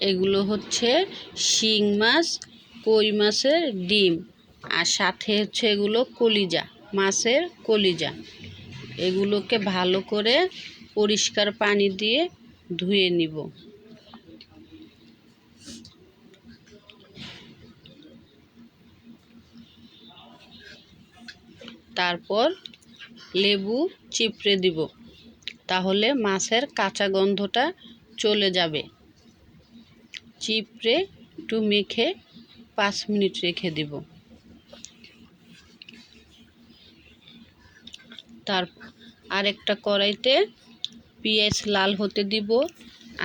এগুলো হচ্ছে শিং মাছ, কই মাছের ডিম, আর সাথে হচ্ছে এগুলো কলিজা, মাছের কলিজা। এগুলোকে ভালো করে পরিষ্কার পানি দিয়ে ধুয়ে নিব। তারপর লেবু চিপড়ে দিব, তাহলে মাছের কাঁচা গন্ধটা চলে যাবে। চিপড়ে একটু মেখে পাঁচ মিনিট রেখে দিব। তার আরেকটা কড়াইতে পেঁয়াজ লাল হতে দিব,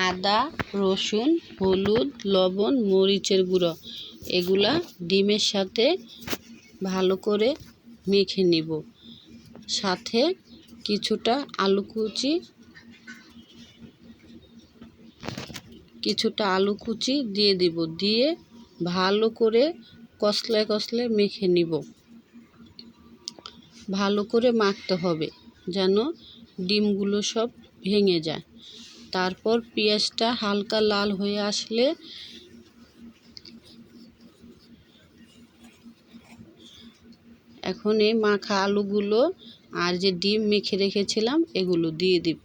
আদা, রসুন, হলুদ, লবণ, মরিচের গুঁড়ো, এগুলা ডিমের সাথে ভালো করে মেখে নিব। সাথে কিছুটা আলু কুচি কিছুটা আলু কুচি দিয়ে দিব। দিয়ে ভালো করে কষলে কষলে মেখে নিব। ভালো করে মাখতে হবে যেন ডিমগুলো সব ভেঙে যায়। তারপর পেঁয়াজটা হালকা লাল হয়ে আসলে এখন এই মাখা আলুগুলো আর যে ডিম মেখে রেখেছিলাম এগুলো দিয়ে দিব।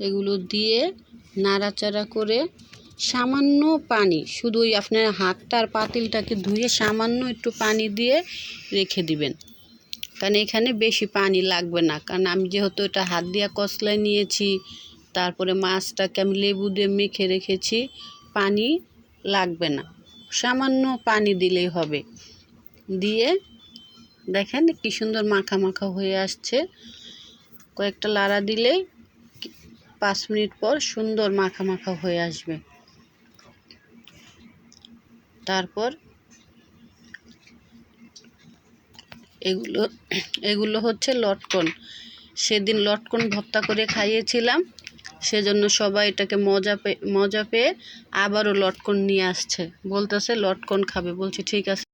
এগুলো দিয়ে নাড়াচাড়া করে সামান্য পানি, শুধু ওই আপনার হাতটা আর পাতিলটাকে ধুয়ে সামান্য একটু পানি দিয়ে রেখে দিবেন। কারণ এখানে বেশি পানি লাগবে না। কারণ আমি যেহেতু এটা হাত দিয়ে কষলায় নিয়েছি, তারপরে মাছটাকে আমি লেবু দিয়ে মেখে রেখেছি, পানি লাগবে না। সামান্য পানি দিলেই হবে। দিয়ে দেখেন কি সুন্দর মাখা মাখা হয়ে আসছে। কয়েকটা লাড়া দিলেই পাঁচ মিনিট পর সুন্দর মাখা মাখা হয়ে আসবে। তারপর এগুলো এগুলো হচ্ছে লটকন। সেদিন লটকন ভর্তা করে খাইয়েছিলাম, সেজন্য সবাই এটাকে মজা পেয়ে মজা পেয়ে আবারও লটকন নিয়ে আসছে। বলতেছে লটকন খাবে। বলছি, ঠিক আছে।